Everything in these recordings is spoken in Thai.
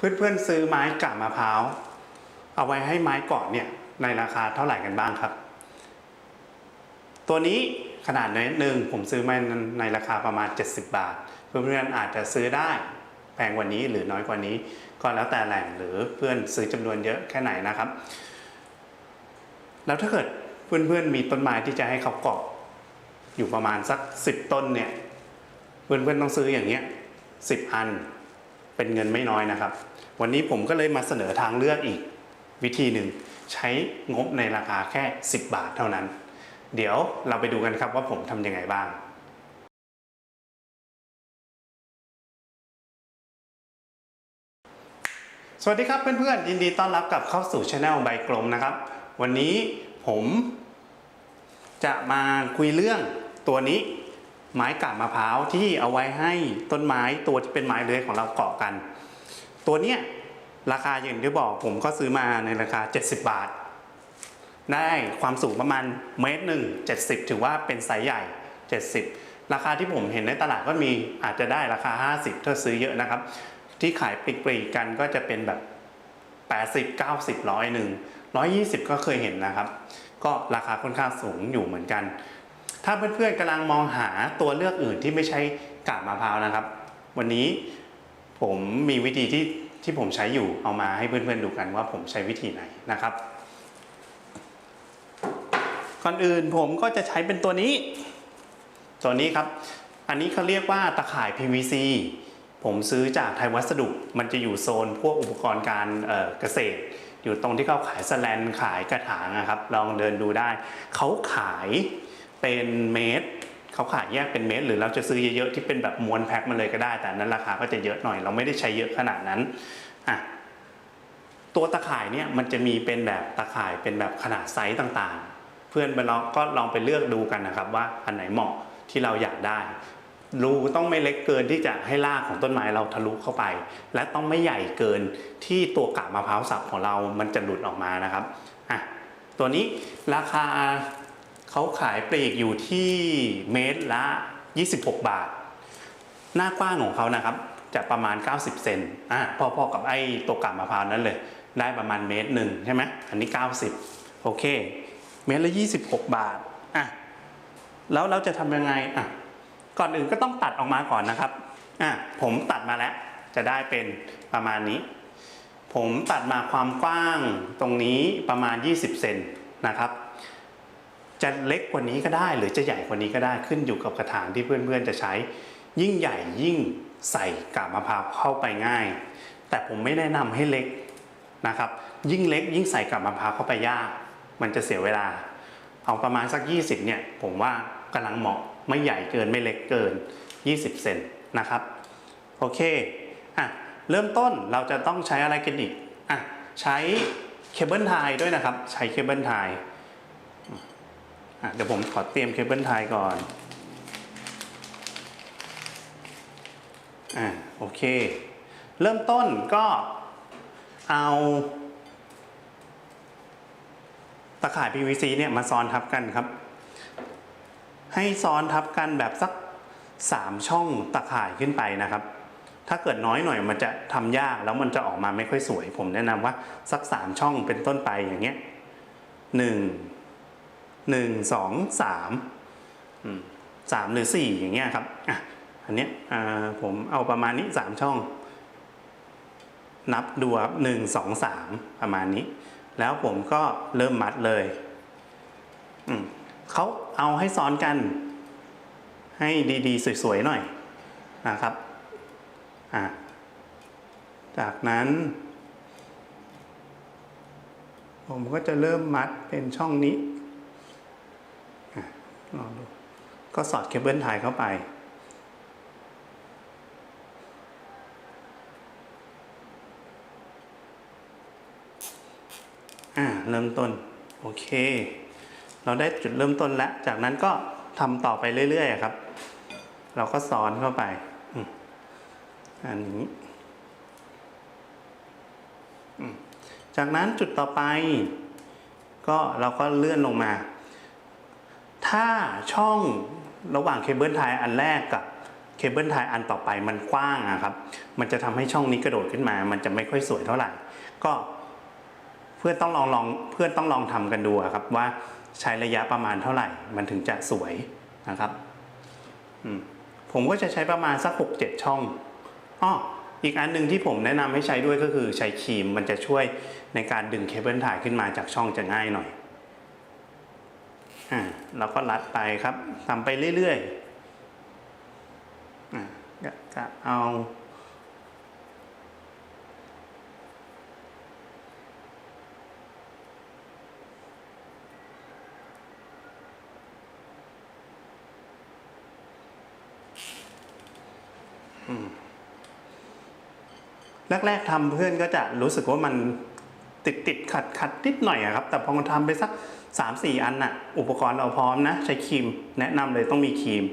เพื่อนๆซื้อไม้กาบมะพร้าวเอาไว้ให้ไม้เกาะเนี่ยในราคาเท่าไหร่กันบ้างครับ ตัวนี้ขนาดเน้อหนึ่งผมซื้อมาในราคาประมาณ 70 บาท เพื่อนๆอาจจะซื้อได้แพงกว่านี้หรือน้อยกว่านี้ ก็แล้วแต่แหล่งหรือเพื่อนซื้อจำนวนเยอะแค่ไหนนะครับ แล้วถ้าเกิดเพื่อนๆมีต้นไม้ที่จะให้เขาเกาะอยู่ประมาณสัก 10 ต้นเนี่ยเพื่อนๆต้องซื้ออย่างเงี้ย10 อันเป็นเงินไม่น้อยนะครับ วันนี้ผมก็เลยมาเสนอทางเลือกอีกวิธีหนึ่งใช้งบในราคาแค่ 10 บาทเท่านั้น เดี๋ยวเราไปดูกันครับว่าผมทำยังไงบ้างสวัสดีครับเพื่อนๆยินดีต้อนรับกลับเข้าสู่ช anel ใบกลมนะครับ วันนี้ผมจะมาคุยเรื่องตัวนี้ ไม้กาบมะพร้าวที่เอาไว้ให้ต้นไม้ตัวที่เป็นไม้เลื้อยของเราเกาะกัน ตัวเนี้ยราคาอย่างที่บอกผมก็ซื้อมาในราคา 70 บาท ได้ความสูงประมาณเมตรหนึ่ง70 ถือว่าเป็นไซส์ใหญ่ 70 ราคาที่ผมเห็นในตลาดก็มีอาจจะได้ราคา 50 ถ้าซื้อเยอะนะครับ ที่ขายปลีกๆกันก็จะเป็นแบบ 80 90ร้อยหนึ่ง120 ก็เคยเห็นนะครับ ก็ราคาค่อนข้างสูงอยู่เหมือนกัน ถ้าเพื่อนๆกำลังมองหาตัวเลือกอื่นที่ไม่ใช่กาบมะพร้าวนะครับ วันนี้ ผมมีวิธีที่ที่ผมใช้อยู่เอามาให้เพื่อนๆดูกันว่าผมใช้วิธีไหนนะครับ ก่อนอื่นผมก็จะใช้เป็นตัวนี้ ตัวนี้ครับ อันนี้เขาเรียกว่าตะข่าย PVC ผมซื้อจากไทยวัสดุ มันจะอยู่โซนพวกอุปกรณ์การเเกษตร อยู่ตรงที่เขาขายสแลนขายกระถางนะครับ ลองเดินดูได้ เขาขายเป็นเมตร เขาขายแยกเป็นเมตรหรือเราจะซื้อเยอะๆที่เป็นแบบม้วนแพ็คมาเลยก็ได้ แต่นั้นราคาก็จะเยอะหน่อย เราไม่ได้ใช้เยอะขนาดนั้นอะตัวตะข่ายเนี่ยมันจะมีเป็นแบบตะข่ายเป็นแบบขนาดไซส์ต่างๆ เพื่อนไปลองก็ลองไปเลือกดูกันนะครับ ว่าอันไหนเหมาะที่เราอยากได้รูต้องไม่เล็กเกินที่จะให้รากของต้นไม้เราทะลุเข้าไป และต้องไม่ใหญ่เกินที่ตัวกาบมะพร้าวสับของเรามันจะหลุดออกมานะครับอะตัวนี้ราคา เขาขายปลีกอยู่ที่เมตรละ 26 บาท หน้ากว้างของเขานะครับ จะประมาณ 90 เซนอะพอๆกับไอ้ตัวกาบมะพร้าวนั้นเลย ได้ประมาณเมตรหนึ่งใช่ไหมอันนี้ 90 โอเค เมตรละ 26 บาทอะแล้วเราจะทำยังไงอะก่อนอื่นก็ต้องตัดออกมาก่อนนะครับอะผมตัดมาแล้ว จะได้เป็นประมาณนี้ ผมตัดมาความกว้างตรงนี้ประมาณ 20 เซนนะครับ จะเล็กกว่านี้ก็ได้ หรือจะใหญ่กว่านี้ก็ได้ขึ้นอยู่กับกระถางที่เพื่อนๆจะใช้ ยิ่งใหญ่ยิ่งใส่กาบมะพร้าวเข้าไปง่าย แต่ผมไม่แนะนำให้เล็กนะครับ ยิ่งเล็กยิ่งใส่กาบมะพร้าวเข้าไปยาก มันจะเสียเวลา เอาประมาณสัก 20เนี่ยผมว่ากำลังเหมาะไม่ใหญ่เกินไม่เล็กเกิน 20 เซนนะครับโอเคอะเริ่มต้นเราจะต้องใช้อะไรกันอีกอะใช้เคเบิลไทยด้วยนะครับ ใช้เคเบิลไทย เดี๋ยวผมขอเตรียมเคเบิลไทยก่อน อ่าโอเค เริ่มต้นก็เอาตะข่าย PVC เนี่ยมาซ้อนทับกันครับ ให้ซ้อนทับกันแบบสัก 3 ช่องตะข่ายขึ้นไปนะครับ ถ้าเกิดน้อยหน่อยมันจะทำยากแล้วมันจะออกมาไม่ค่อยสวย ผมแนะนำว่าสัก 3 ช่องเป็นต้นไปอย่างเงี้ยหนึ่ง หนึ่งสองสามสามหรือสี่อย่างเงี้ยครับอะอันเนี้ยผมเอาประมาณนี้สามช่อง นับดูครับหนึ่งสองสามประมาณนี้ แล้วผมก็เริ่มมัดเลยเขาเอาให้ซ้อนกัน ให้ดีๆ สวยๆหน่อยนะครับอะจากนั้น ผมก็จะเริ่มมัดเป็นช่องนี้ ลองดู ก็สอดเคเบิลไทยเข้าไป อ่า เริ่มต้น โอเค เราได้จุดเริ่มต้นแล้ว จากนั้นก็ทำต่อไปเรื่อยๆครับ เราก็สอนเข้าไป อันนี้จากนั้นจุดต่อไป ก็เราก็เลื่อนลงมา ถ้าช่องระหว่างเคเบิลไทยอันแรกกับเคเบิลไทยอันต่อไปมันกว้างอะครับ มันจะทำให้ช่องนี้กระโดดขึ้นมา มันจะไม่ค่อยสวยเท่าไหร่ ก็เพื่อนต้องลองลองเพื่อนต้องลองทำกันดูครับว่าใช้ระยะประมาณเท่าไหร่ มันถึงจะสวยนะครับผมก็จะใช้ประมาณสักหกเจ็ดช่องอ้ออีกอันหนึ่งที่ผมแนะนำให้ใช้ด้วยก็คือใช้ครีมมันจะช่วยในการดึงเคเบิลถ่ายขึ้นมาจากช่องจะง่ายหน่อย เราก็รัดไปครับทำไปเรื่อยๆอ่าก็เอาแรกๆทำเพื่อนก็จะรู้สึกว่ามันติดติดขัดขัดนิดหน่อยอะครับ แต่พอมันทำไปสัก สามสี่อันน่ะ อุปกรณ์เราพร้อมนะ ใช้ครีมแนะนำเลยต้องมีครีม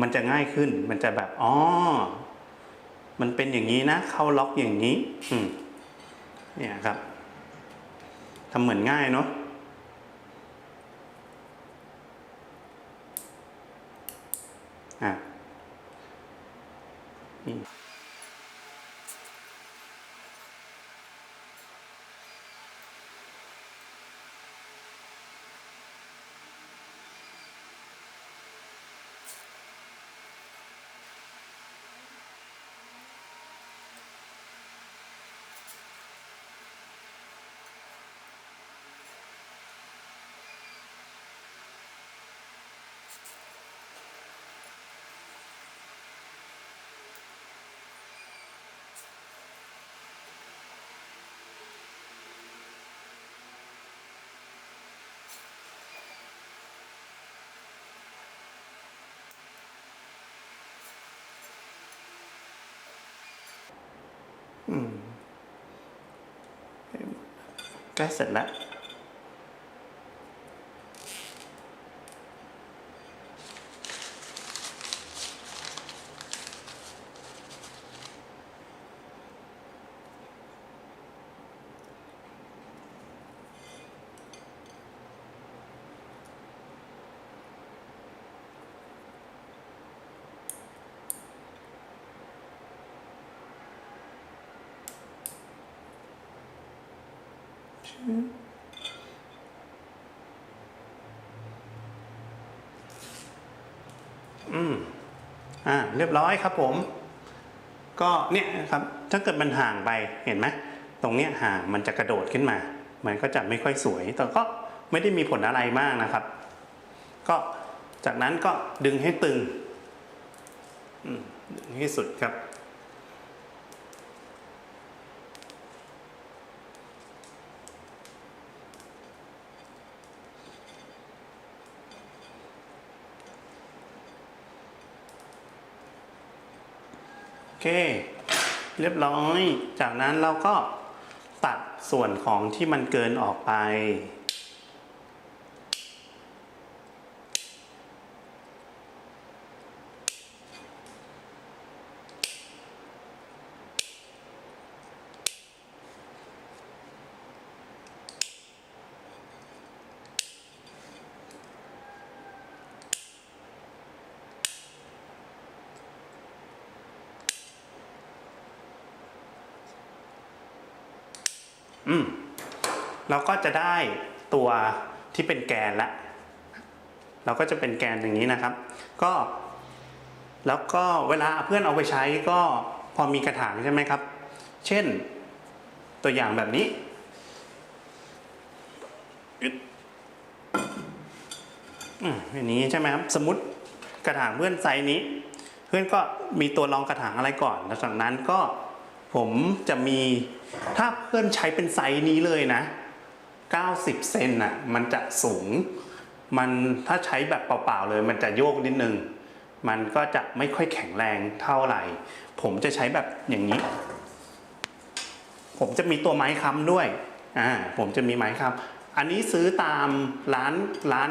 มันจะง่ายขึ้นมันจะแบบอ๋อมันเป็นอย่างนี้นะ เข้าล็อกอย่างนี้อืมเนี่ยครับทำเหมือนง่ายเนาะอะ อืมใกล้เสร็จแล้ว อืมอ่า เรียบร้อยครับผม ก็เนี่ยครับ ถ้าเกิดมันห่างไปเห็นไหมตรงเนี้ยห่างมันจะกระโดดขึ้นมา มันก็จะไม่ค่อยสวย แต่ก็ไม่ได้มีผลอะไรมากนะครับ ก็จากนั้นก็ดึงให้ตึงอืมดึงให้สุดครับ เค เรียบร้อย จากนั้นเราก็ตัดส่วนของที่มันเกินออกไป อืมเราก็จะได้ตัวที่เป็นแกนละ เราก็จะเป็นแกนอย่างนี้นะครับ ก็ แล้วก็เวลาเพื่อนเอาไปใช้ก็พอมีกระถางใช่ไหมครับ เช่น ตัวอย่างแบบนี้อึ๊ดอืมอย่างนี้ใช่ไหมครับ สมมติกระถางเพื่อนไซส์นี้ เพื่อนก็มีตัวรองกระถางอะไรก่อนแล้วจากนั้นก็ ผมจะมีถ้าเพื่อนใช้เป็นไซส์นี้เลยนะ 90 เซนน่ะมันจะสูง มันถ้าใช้แบบเปล่าๆเลย มันจะโยกนิดนึง มันก็จะไม่ค่อยแข็งแรงเท่าไหร่ ผมจะใช้แบบอย่างนี้ ผมจะมีตัวไม้ค้ำด้วยอ่าผมจะมีไม้ค้ำอันนี้ซื้อตามร้านร้าน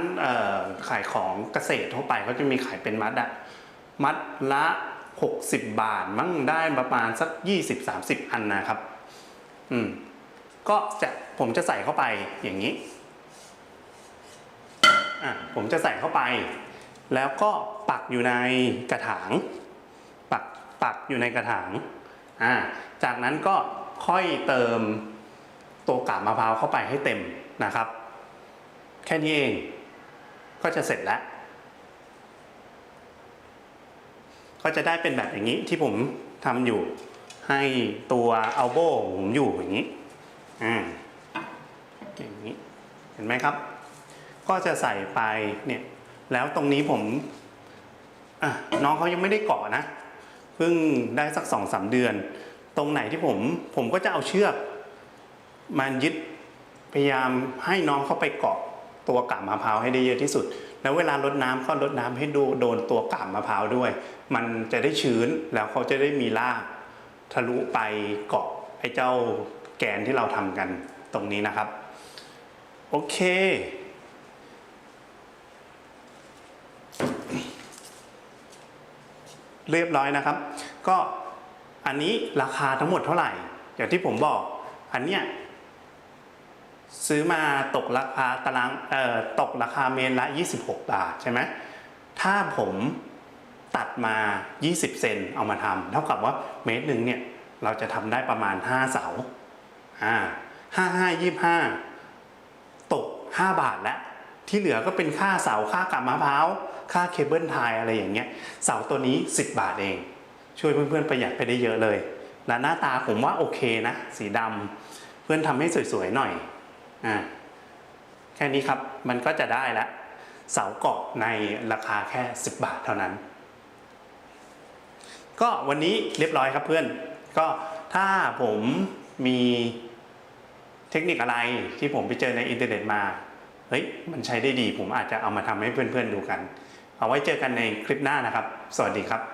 ขายของเกษตรทั่วไปเขาจะมีขายเป็นมัดอะมัดละ 60 บาทมั้งได้ประมาณสัก 20-30 อันนะครับ อืม ก็จะผมจะใส่เข้าไปอย่างนี้ อะผมจะใส่เข้าไป แล้วก็ปักอยู่ในกระถาง ปักตักอยู่ในกระถาง อ่า จากนั้นก็ค่อยเติมตัวกาบมะพร้าวเข้าไปให้เต็มนะครับ แค่นี้เอง ก็จะเสร็จแล้ว ก็จะได้เป็นแบบอย่างนี้ที่ผมทำอยู่ ให้ตัวเอัลโบผมอยู่อย่างนี้อ่าอย่างนี้เห็นไหมครับ ก็จะใส่ไปเนี่ยแล้วตรงนี้ผมอะน้องเขายังไม่ได้เกาะนะเพิ่งได้สักสองสามเดือน ตรงไหนที่ผมผมก็จะเอาเชือกมันยึดพยายามให้น้องเข้าไปเกาะตัวกาบมะพร้าวให้ได้เยอะที่สุด แล้วเวลารดน้ำก็รดน้ำให้ดูโดนตัวกาบมะพร้าวด้วย มันจะได้ชื้นแล้วเขาจะได้มีรากทะลุไปเกาะไอ้เจ้าแกนที่เราทำกันตรงนี้นะครับ โอเค เรียบร้อยนะครับ ก็อันนี้ราคาทั้งหมดเท่าไหร่ อย่างที่ผมบอกอันเนี้ย ซื้อมาตกราคาตารางเอ่อตกราคาเมตรละ 26 บาทใช่ไหมถ้าผมตัดมา 20 เซนเอามาทำเท่ากับว่าเมตรหนึ่งเนี่ยเราจะทำได้ประมาณ 5 เสาอ่าห้าห้ายี่ห้าตก 5 บาทแล้วที่เหลือก็เป็นค่าเสาค่ากาบมะพร้าวค่าเคเบิลไทยอะไรอย่างเงี้ยเสาตัวนี้ 10 บาทเอง ช่วยเพื่อนๆประหยัดไปได้เยอะเลย และหน้าตาผมว่าโอเคนะ สีดำเพื่อนทำให้สวยๆหน่อย อ่าแค่นี้ครับมันก็จะได้แล้วเสาเกาะในราคาแค่ 10 บาทเท่านั้น ก็วันนี้เรียบร้อยครับเพื่อน ก็ถ้าผมมีเทคนิคอะไรที่ผมไปเจอในอินเทอร์เน็ตมา เฮ้ย มันใช้ได้ดี ผมอาจจะเอามาทำให้เพื่อนๆดูกัน เอาไว้เจอกันในคลิปหน้านะครับ สวัสดีครับ